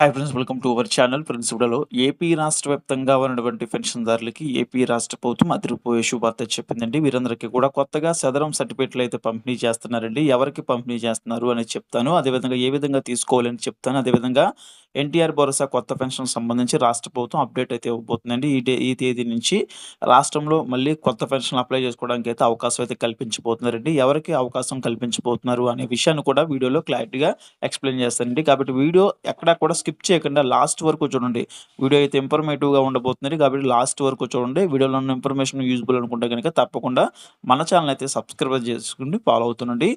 Hi friends welcome to our channel friends ఇప్పుడలో AP రాష్ట్ర వ్యాప్తంగా ఉన్నటువంటి పెన్షన్దారులకి ఏపీ రాష్ట్ర ప్రభుత్వం అదిరిపోయే శుభార్త చెప్పిందండి. వీరందరికీ కూడా కొత్తగా సదరం సర్టిఫికేట్లు అయితే పంపిణీ చేస్తున్నారండి. ఎవరికి పంపిణీ చేస్తున్నారు అని చెప్తాను. అదేవిధంగా ఏ విధంగా తీసుకోవాలని చెప్తాను. అదేవిధంగా ఎన్టీఆర్ భరోసా కొత్త పెన్షన్ సంబంధించి రాష్ట్ర ప్రభుత్వం అప్డేట్ అయితే ఇవ్వబోతుందండి. ఈ డే ఈ తేదీ నుంచి రాష్ట్రంలో మళ్ళీ కొత్త పెన్షన్ అప్లై చేసుకోవడానికి అయితే అవకాశం అయితే కల్పించబోతున్నారండి. ఎవరికి అవకాశం కల్పించబోతున్నారు అనే విషయాన్ని కూడా వీడియోలో క్లారిటీగా ఎక్స్ప్లెయిన్ చేస్తారండి కాబట్టి వీడియో ఎక్కడా కూడా స్కిప్ చేయకుండా లాస్ట్ వరకు చూడండి. వీడియో అయితే ఇన్ఫర్మేటివ్గా ఉండబోతుంది కాబట్టి లాస్ట్ వరకు చూడండి. వీడియోలో ఉన్న ఇన్ఫర్మేషన్ యూజ్ఫుల్ అనుకుంటే కనుక తప్పకుండా మన ఛానల్ అయితే సబ్స్క్రైబ్ చేసుకుని ఫాలో అవుతుండండి.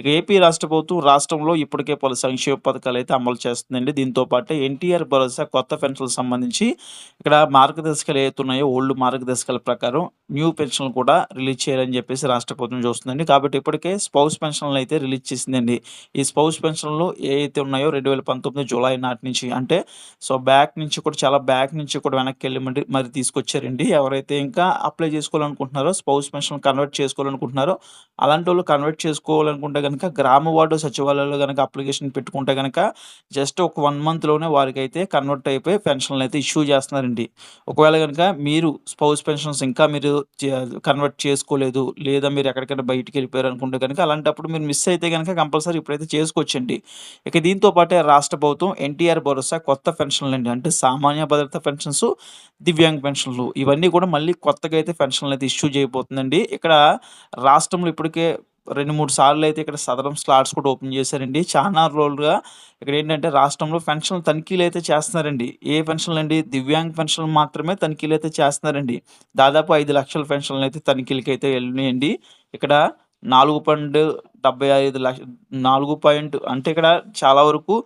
ఇక ఏపీ రాష్ట్ర ప్రభుత్వం రాష్ట్రంలో ఇప్పటికే పలు సంక్షేమ పథకాలు అయితే అమలు చేస్తుందండి. దీంతో పాటు ఎన్టీఆర్ భరోసా కొత్త పెన్షన్లకు సంబంధించి ఇక్కడ మార్గదర్శకాలు ఏతున్నాయో ఓల్డ్ మార్గదర్శకాల ప్రకారం న్యూ పెన్షన్లు కూడా రిలీజ్ చేయాలని చెప్పేసి రాష్ట్ర ప్రభుత్వం చూస్తుందండి. కాబట్టి ఇప్పటికే స్పౌస్ పెన్షన్లు అయితే రిలీజ్ చేసిందండి. ఈ స్పౌస్ పెన్షన్లు ఏవైతే ఉన్నాయో రెండు వేల పంతొమ్మిది జూలై నాటి నుంచి అంటే సో బ్యాక్ నుంచి కూడా చాలా బ్యాక్ నుంచి కూడా వెనక్కి వెళ్ళి మరి మరి తీసుకొచ్చారండి. ఎవరైతే ఇంకా అప్లై చేసుకోవాలనుకుంటున్నారో స్పౌస్ పెన్షన్ కన్వర్ట్ చేసుకోవాలనుకుంటున్నారో అలాంటి వాళ్ళు కన్వర్ట్ చేసుకోవాలనుకుంటే కనుక గ్రామ వార్డు సచివాలయంలో కనుక అప్లికేషన్ పెట్టుకుంటే కనుక జస్ట్ ఒక వన్ మంత్లో వారికి అయితే కన్వర్ట్ అయిపోయి పెన్షన్లు అయితే ఇష్యూ చేస్తున్నారండి. ఒకవేళ కనుక మీరు స్పౌస్ పెన్షన్స్ ఇంకా మీరు కన్వర్ట్ చేసుకోలేదు లేదా మీరు ఎక్కడికైనా బయటికి వెళ్ళిపోయారు అనుకుంటే కనుక అలాంటప్పుడు మీరు మిస్ అయితే కనుక కంపల్సరీ ఇప్పుడైతే చేసుకోవచ్చండి. ఇక దీంతో పాటే రాష్ట్ర ప్రభుత్వం ఎన్టీఆర్ భరోసా కొత్త పెన్షన్లు అండి అంటే సామాన్య భద్రత పెన్షన్స్ దివ్యాంగ్ పెన్షన్లు ఇవన్నీ కూడా మళ్ళీ కొత్తగా అయితే పెన్షన్లు అయితే ఇష్యూ చేయబోతుందండి. ఇక్కడ రాష్ట్రంలో ఇప్పటికే రెండు మూడు సార్లు అయితే ఇక్కడ సదరం స్లాట్స్ కూడా ఓపెన్ చేశారండి. చాలా రోజులుగా ఇక్కడ ఏంటంటే రాష్ట్రంలో పెన్షన్లు తనిఖీలు అయితే చేస్తున్నారండి. ఏ పెన్షన్లు అండి? దివ్యాంగ్ పెన్షన్లు మాత్రమే తనిఖీలు అయితే చేస్తున్నారండి. దాదాపు ఐదు లక్షల పెన్షన్లు అయితే తనిఖీలకి అయితే వెళ్ళినాయండి. ఇక్కడ నాలుగు పాయింట్ డెబ్బై ఐదు లక్ష నాలుగు పాయింట్ అంటే ఇక్కడ చాలా వరకు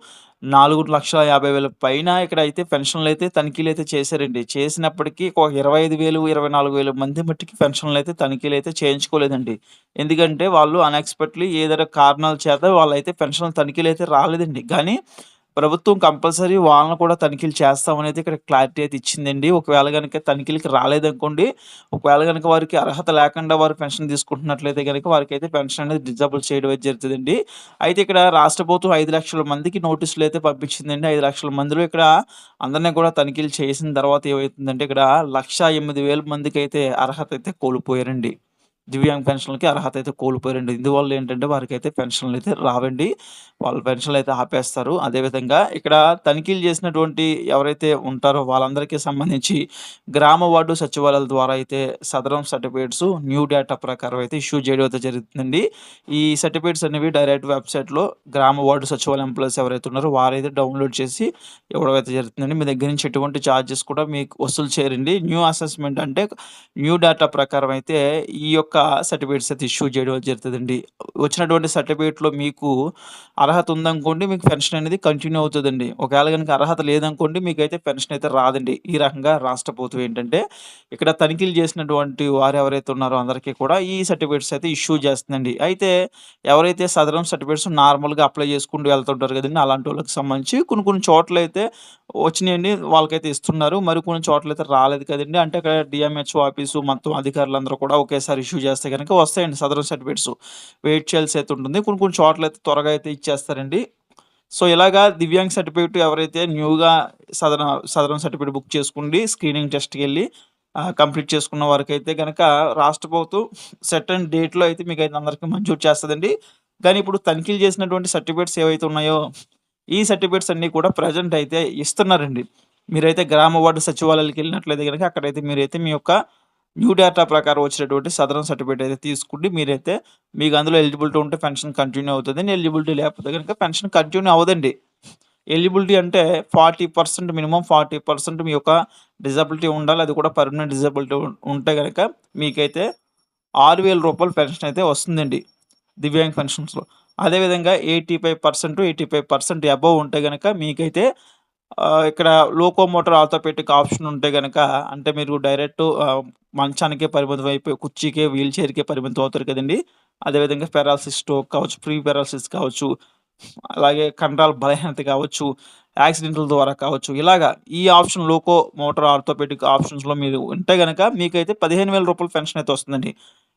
నాలుగు లక్షల యాభై వేల పైన ఇక్కడ అయితే పెన్షన్లు అయితే తనిఖీలు అయితే చేశారండి. చేసినప్పటికీ ఒక ఇరవై ఐదు వేలు ఇరవై నాలుగు వేల మంది మట్టికి పెన్షన్లు అయితే తనిఖీలు అయితే చేయించుకోలేదండి. ఎందుకంటే వాళ్ళు అన్ఎక్స్పెక్ట్లీ ఏదైనా కారణాల చేత వాళ్ళైతే పెన్షన్ తనిఖీలు అయితే రాలేదండి. కానీ ప్రభుత్వం కంపల్సరీ వాళ్ళని కూడా తనిఖీలు చేస్తామనేది ఇక్కడ క్లారిటీ అయితే ఇచ్చిందండి. ఒకవేళ కనుక తనిఖీలకి రాలేదనుకోండి ఒకవేళ కనుక వారికి అర్హత లేకుండా వారు పెన్షన్ తీసుకుంటున్నట్లయితే కనుక వారికి అయితే పెన్షన్ అనేది డిజబుల్ చేయడం అయితే జరుగుతుందండి. అయితే ఇక్కడ రాష్ట్ర ప్రభుత్వం ఐదు లక్షల మందికి నోటీసులు అయితే పంపించిందండి. ఐదు లక్షల మందిలో ఇక్కడ అందరినీ కూడా తనిఖీలు చేసిన తర్వాత ఏమవుతుందంటే ఇక్కడ లక్ష ఎనిమిది వేల మందికి అయితే అర్హత అయితే కోల్పోయారండి. దివ్యాంగ్ పెన్షన్లకి అర్హత అయితే కోల్పోయారండి. ఇందువల్ల ఏంటంటే వారికి అయితే పెన్షన్లు అయితే రావండి. వాళ్ళ పెన్షన్లు అయితే ఆపేస్తారు. అదేవిధంగా ఇక్కడ తనిఖీలు చేసినటువంటి ఎవరైతే ఉంటారో వాళ్ళందరికీ సంబంధించి గ్రామ వార్డు సచివాలయాల ద్వారా అయితే సదరం సర్టిఫికేట్స్ న్యూ డేటా ప్రకారం అయితే ఇష్యూ చేయడం అయితే జరుగుతుందండి ఈ సర్టిఫికేట్స్ అనేవి డైరెక్ట్ వెబ్సైట్లో గ్రామ వార్డు సచివాలయం ఎంప్లాయీస్ ఎవరైతే ఉన్నారో వారైతే డౌన్లోడ్ చేసి ఇవ్వడం అయితే జరుగుతుందండి. మీ దగ్గర నుంచి ఎటువంటి ఛార్జెస్ కూడా మీకు వసూలు చేయరండి. న్యూ అసెస్మెంట్ అంటే న్యూ డేటా ప్రకారం అయితే ఈ యొక్క సర్టిఫికేట్స్ అయితే ఇష్యూ చేయడం జరుగుతుందండి. వచ్చినటువంటి సర్టిఫికేట్లో మీకు అర్హత ఉందనుకోండి మీకు పెన్షన్ అనేది కంటిన్యూ అవుతుందండి. ఒకవేళ కనుక అర్హత లేదనుకోండి మీకైతే పెన్షన్ అయితే రాదండి. ఈ రకంగా రాష్ట్ర ప్రభుత్వం ఏంటంటే ఇక్కడ తనిఖీలు చేసినటువంటి వారు ఎవరైతే ఉన్నారో అందరికీ కూడా ఈ సర్టిఫికేట్స్ అయితే ఇష్యూ చేస్తుందండి. అయితే ఎవరైతే సదరం సర్టిఫికేట్స్ నార్మల్గా అప్లై చేసుకుంటూ వెళ్తుంటారు కదండి అలాంటి వాళ్ళకి సంబంధించి కొన్ని కొన్ని చోట్ల అయితే వచ్చినాయండి వాళ్ళకైతే ఇస్తున్నారు. మరి కొన్ని చోట్ల అయితే రాలేదు కదండి. అంటే అక్కడ డిఎంహెచ్ఓ ఆఫీసు మొత్తం అధికారులందరూ కూడా ఒకేసారి ఇష్యూ చేస్తే కనుక వస్తాయండి సదరన్ సర్టిఫికేట్స్. వెయిట్ చేయాల్సి అయితే ఉంటుంది. కొన్ని కొన్ని చోట్ల అయితే త్వరగా అయితే ఇచ్చేస్తారండి. సో ఇలాగా దివ్యాంగ్ సర్టిఫికేట్ ఎవరైతే న్యూగా సదరన్ సదరం సర్టిఫికేట్ బుక్ చేసుకోండి స్క్రీనింగ్ టెస్ట్కి వెళ్ళి కంప్లీట్ చేసుకున్న వారికి అయితే కనుక రాష్ట్ర ప్రభుత్వం సెట్ అండ్ డేట్లో అయితే మీకు అయితే అందరికీ మంజూరు చేస్తుందండి. కానీ ఇప్పుడు తనిఖీలు చేసినటువంటి సర్టిఫికేట్స్ ఏవైతే ఉన్నాయో ఈ సర్టిఫికేట్స్ అన్నీ కూడా ప్రజెంట్ అయితే ఇస్తున్నారండి. మీరైతే గ్రామ వార్డు సచివాలయాలకు వెళ్ళినట్లయితే కనుక అక్కడైతే మీరైతే మీ యొక్క న్యూ డేటా ప్రకారం వచ్చినటువంటి సదరన్ సర్టిఫికేట్ అయితే తీసుకుంటే మీరైతే మీకు అందులో ఎలిజిబిలిటీ ఉంటే పెన్షన్ కంటిన్యూ అవుతుంది. ఎలిజిబిలిటీ లేకపోతే కనుక పెన్షన్ కంటిన్యూ అవ్వదండి. ఎలిజిబిలిటీ అంటే forty percent minimum forty percent మీ యొక్క డిజబిలిటీ ఉండాలి. అది కూడా పర్మనెంట్ డిజబిలిటీ ఉంటే కనుక మీకైతే ఆరు వేల రూపాయలు పెన్షన్ అయితే వస్తుందండి దివ్యాంగ్ పెన్షన్స్లో. అదేవిధంగా eighty five percent eighty five percent above ఉంటే కనుక మీకైతే ఇక్కడ లోకోమోటర్ ఆర్థోపెటిక్ ఆప్షన్ ఉంటే కనుక అంటే మీరు డైరెక్ట్ మంచానికే పరిమితం అయిపోయి కుర్చీకే వీల్ చైర్కే పరిమితం అవుతారు కదండి. అదేవిధంగా పెరాలసిస్ స్ట్రోక్ కావచ్చు ప్రీ పెరాలసిస్ కావచ్చు అలాగే కండరాల బలహీనత కావచ్చు యాక్సిడెంట్ల ద్వారా కావచ్చు. ఇలాగా ఈ ఆప్షన్ లోకో మోటార్ ఆర్థోపెటిక్ ఆప్షన్స్లో మీరు ఉంటే కనుక మీకైతే పదిహేను వేల రూపాయల పెన్షన్ అయితే వస్తుందండి.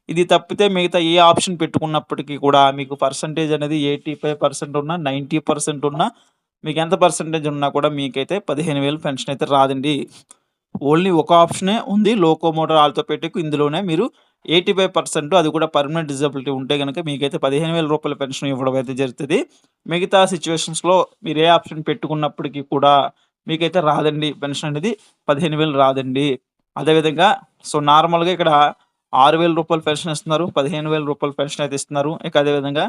ఇది తప్పితే మిగతా ఏ ఆప్షన్ పెట్టుకున్నప్పటికీ కూడా మీకు పర్సంటేజ్ అనేది ఎయిటీ ఫైవ్ పర్సెంట్ ఉన్నా నైంటీ పర్సెంట్ ఉన్నా మీకు ఎంత పర్సెంటేజ్ ఉన్నా కూడా మీకైతే 15,000 పెన్షన్ అయితే రాదండి. ఓన్లీ ఒక ఆప్షనే ఉంది. లోకోమోటర్ ఆర్థోపెడిక్ ఇందులోనే మీరు 85% అది కూడా పర్మనెంట్ డిజబిలిటీ ఉంటే కనుక మీకైతే పదిహేను వేల రూపాయల పెన్షన్ ఇవ్వడం అయితే జరుగుతుంది మిగతా సిచ్యువేషన్స్లో మీరు ఏ ఆప్షన్ పెట్టుకున్నప్పటికీ కూడా మీకైతే రాదండి. పెన్షన్ అనేది 15,000 రాదండి. అదేవిధంగా సో, నార్మల్‌గా ఇక్కడ ఆరు వేల రూపాయలు పెన్షన్ ఇస్తున్నారు. పదిహేను వేల రూపాయలు పెన్షన్ అయితే ఇస్తున్నారు. ఇక అదేవిధంగా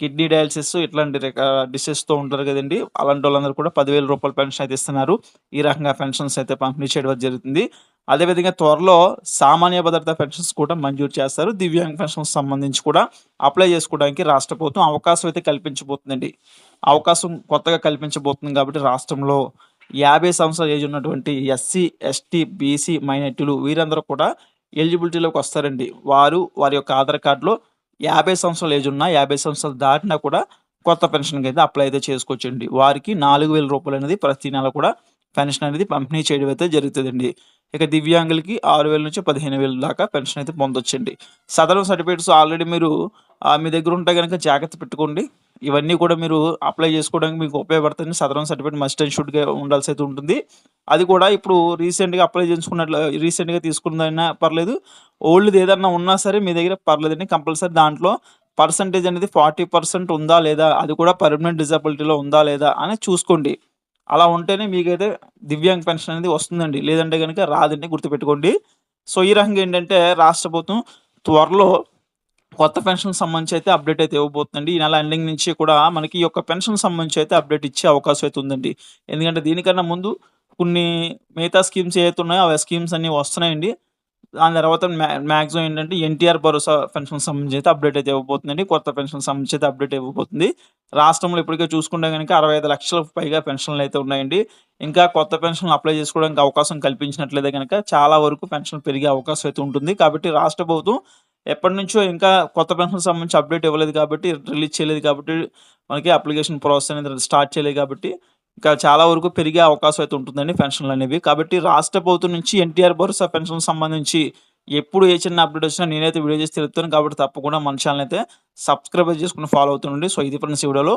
కిడ్నీ డయాలసిస్ ఇట్లాంటి రక ఉంటారు ఉంటారు అలాంటి వాళ్ళందరూ కూడా పదివేల రూపాయల పెన్షన్ అయితే ఇస్తున్నారు. ఈ రకంగా పెన్షన్స్ అయితే పంపిణీ చేయడం జరుగుతుంది. అదేవిధంగా త్వరలో సామాన్య భద్రత పెన్షన్స్ కూడా మంజూరు చేస్తారు. దివ్యాంగ పెన్షన్స్ సంబంధించి కూడా అప్లై చేసుకోవడానికి రాష్ట్ర ప్రభుత్వం అవకాశం అయితే కల్పించబోతుందండి. అవకాశం కొత్తగా కల్పించబోతుంది కాబట్టి రాష్ట్రంలో 50 సంవత్సరాల ఏజ్ ఉన్నటువంటి ఎస్సీ, ఎస్టీ, బీసీ మైనార్టీలు వీరందరూ కూడా ఎలిజిబిలిటీలోకి వస్తారండి. వారు వారి యొక్క ఆధార్ కార్డులో యాభై సంవత్సరాలు ఏజ్ ఉన్నా, 50 సంవత్సరాలు దాటినా కూడా కొత్త పెన్షన్‌కైతే అప్లై అయితే చేసుకోవచ్చండి. వారికి నాలుగు వేల రూపాయలు అనేది ప్రతి నెల కూడా పెన్షన్ అనేది పంపిణీ చేయడం అయితే జరుగుతుందండి ఇక దివ్యాంగులకి 6,000 నుంచి 15,000 దాకా పెన్షన్ అయితే పొందొచ్చండి. సదరన్ సర్టిఫికేట్స్ ఆల్రెడీ మీరు మీ దగ్గర ఉంటే కనుక జాగ్రత్త పెట్టుకోండి. ఇవన్నీ కూడా మీరు అప్లై చేసుకోవడానికి మీకు ఉపయోగపడుతుంది. సదరన్ సర్టిఫికేట్ మస్ట్ అండ్ షుడ్‌గా ఉండాల్సి అయితే ఉంటుంది. అది కూడా ఇప్పుడు రీసెంట్‌గా అప్లై చేసుకున్నట్లు రీసెంట్‌గా తీసుకున్నదైనా పర్లేదు. ఓల్డ్‌ది ఏదన్నా ఉన్నా సరే మీ దగ్గర పర్లేదండి. కంపల్సరీ దాంట్లో పర్సెంటేజ్ అనేది 40% ఉందా లేదా? అది కూడా పర్మనెంట్ డిజబిలిటీలో ఉందా లేదా? అని చూసుకోండి. అలా ఉంటేనే మీకైతే దివ్యాంగ్ పెన్షన్ అనేది వస్తుందండి. లేదంటే కనుక రాదండి గుర్తుపెట్టుకోండి. సో, ఈ రకంగా ఏంటంటే రాష్ట్ర ప్రభుత్వం త్వరలో కొత్త పెన్షన్ సంబంధించి అయితే అప్డేట్ అయితే ఇవ్వబోతుందండి. ఈ నెల ఎండింగ్ నుంచి కూడా మనకి ఈ యొక్క పెన్షన్ సంబంధించి అయితే అప్డేట్ ఇచ్చే అవకాశం అయితే ఉందండి. ఎందుకంటే దీనికన్నా ముందు కొన్ని మిగతా స్కీమ్స్ ఏవైతే ఉన్నాయో ఆ స్కీమ్స్ అన్నీ వస్తున్నాయండి. దాని తర్వాత మ్యా ఏంటంటే ఎన్టీఆర్ భరోసా పెన్షన్ సంబంధించి అయితే అప్డేట్ అయితే ఇవ్వబోతుందండి. కొత్త పెన్షన్ సంబంధించి అయితే అప్డేట్ ఇవ్వబోతుంది. రాష్ట్రంలో ఇప్పటికే చూసుకుంటే గనక 65,00,000లకు పైగా పెన్షన్‌లు అయితే ఉన్నాయండి. ఇంకా కొత్త పెన్షన్‌లు అప్లై చేసుకోవడానికి అవకాశం కల్పించినట్లయితే కనుక చాలా వరకు పెన్షన్‌లు పెరిగే అవకాశం అయితే ఉంటుంది. కాబట్టి రాష్ట్ర ప్రభుత్వం ఎప్పటినుంచో ఇంకా కొత్త పెన్షన్ సంబంధించి అప్డేట్ ఇవ్వలేదు కాబట్టి రిలీజ్ చేయలేదు కాబట్టి మనకి అప్లికేషన్ ప్రాసెస్ అనేది స్టార్ట్ చేయలేదు కాబట్టి ఇంకా చాలా వరకు పెరిగే అవకాశం అయితే ఉంటుందండి పెన్షన్‌లు అనేవి. కాబట్టి రాష్ట్ర ప్రభుత్వం నుంచి ఎన్టీఆర్ భరోసా పెన్షన్‌కి సంబంధించి ఎప్పుడు ఏ చిన్న అప్డేట్ వచ్చినా నేనైతే వీడియో చేసి తెలుపుతాను. కాబట్టి తప్పకుండా మన ఛానల్ అయితే సబ్స్క్రైబ్ చేసుకుని ఫాలో అవుతుండండి. సో, ఇది ఫ్రెండ్స్ వీడియోలో